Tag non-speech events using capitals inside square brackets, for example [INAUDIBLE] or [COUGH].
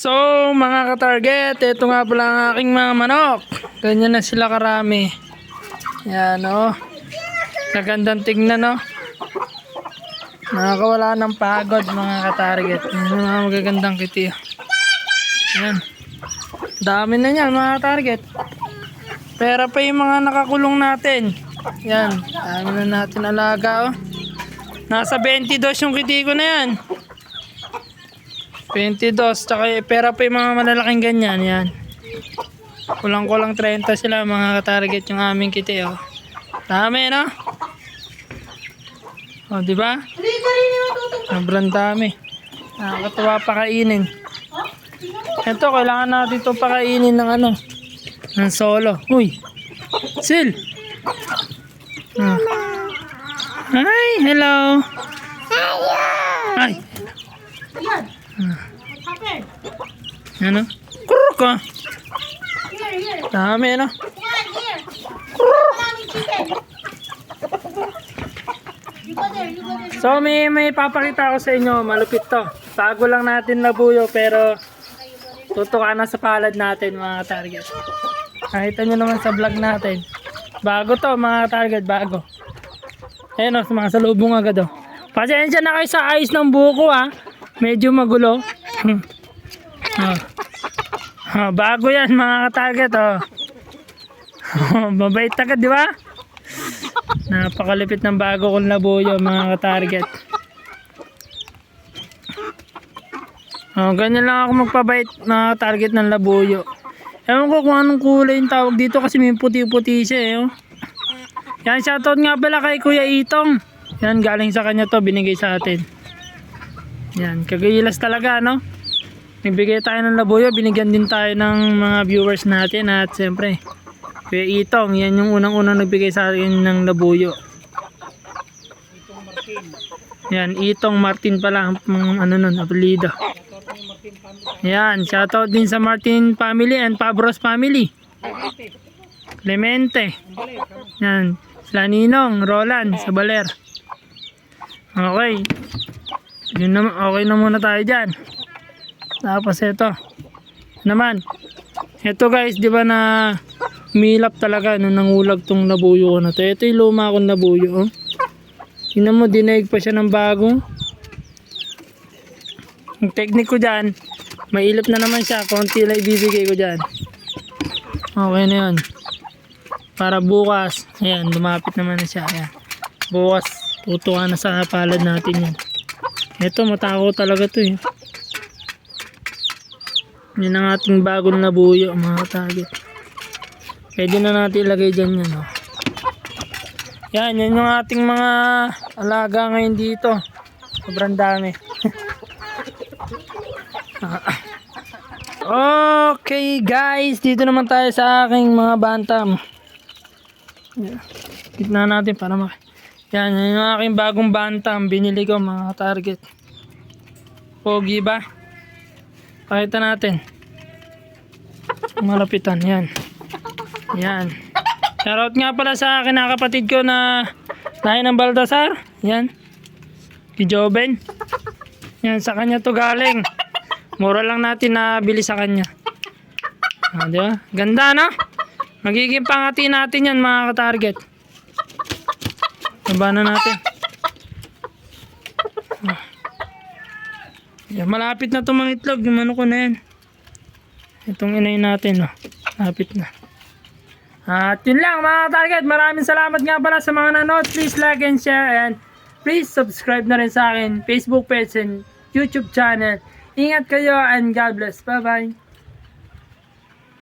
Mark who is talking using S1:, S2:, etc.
S1: So, mga ka-target, ito nga pala ang aking mga manok. Ganyan na sila karami. Yan, oh. Nagandang tignan, oh. Nakakawala ng pagod, mga ka-target. Yan, mga magagandang kiti. oh. Yan. Dami na yan, mga ka-target. Pera pa yung mga nakakulong natin. Yan, dami na natin alaga, oh. Nasa 22 yung kiti ko na yan. 22, tsaka eh, pera pa yung mga malalaking ganyan, yan. Kulang-kulang 30 sila mga ka-target yung aming kiti, oh. Dami, no? O, di ba? Sobrang dami. Nakakatawa pakainin. Ito, kailangan natin ito pakainin ng ano, ng solo. Uy! Sil! Ah. Hi! Hello! Hi!
S2: What happened?
S1: Ano? Kurr ka! Dami, no?
S2: Yan, here. Mommy chicken. You go there, you go there.
S1: So may may papakita ko sa inyo, malupit to. Bago lang natin nabuyo pero tutukan na sa palad natin mga target. Nakita nyo naman sa vlog natin. Bago to mga target, bago. Ayan o, sa mga salubong agad o. Pasensya na kayo sa ayos ng buko ha. Medyo magulo. [LAUGHS] Ah. Ah, bago yan mga target oh. Mabait agad di ba? Napakalipit ng bago kong labuyo mga ka-target. Oh, ganyan lang ako magpabait mga target ng labuyo. Ewan ko kung anong kulay yung tawag dito kasi may puti-puti siya eh. Oh. Yan, shoutout nga pala kay Kuya Itong. Yan, galing sa kanya to, binigay sa atin. Yan, kagayilas talaga, no? Nagbigay tayo ng labuyo, binigyan din tayo ng mga viewers natin at siyempre, Kuya Itong, yan yung unang-unang nagbigay sa akin ng labuyo. Yan, Itong Martin pala, ang ano nun, apelido. Yan, shoutout din sa Martin family and Pabros family. Clemente. Yan, sila Ninong, Roland, sa Baler. Okay. Yun naman, okay na muna tayo dyan. Tapos ito. Naman. Ito guys, di ba na milap talaga nung nangulag tong nabuyo ko na to. Ito yung luma kong nabuyo. Oh. Tingnan mo, dinaig pa siya ng bago. Ang technique ko dyan, mailap na naman siya. Konti lang ibibigay ko dyan. Okay na yun. Para bukas, ayan, lumapit naman na siya. Ayan. Bukas, tutukan na sa palad natin yan. Ito, matako talaga to eh. Yan ang ating bagong nabuyo mga target. Pwede na natin ilagay dyan yan. Oh. Yan, yan yung ating mga alaga ngayon dito. Sobrang dami. [LAUGHS] okay guys, dito naman tayo sa aking mga bantam. Yan. Gitna natin para mak... Yan, yan yung aking bagong bantam. Binili ko mga target. Pogi ba? Pakita natin. Malapitan, yan. Yan. Shoutout nga pala sa akin na kapatid ko na lahi ng Baltasar. Yan. Si Joven. Yan, sa kanya to galing. Mura lang natin na bili sa kanya. Ah, di ba? Ganda, no? Magiging pangati natin yan, mga ka-target. Baba na natin. Ah. Malapit na itong mga itlog. Yung ano ko na yan. Itong inay natin, oh. Malapit na. At yun lang mga target. Maraming salamat nga pala sa mga nanood. Please like and share and please subscribe na rin sa akin Facebook page and YouTube channel. Ingat kayo and God bless. Bye bye.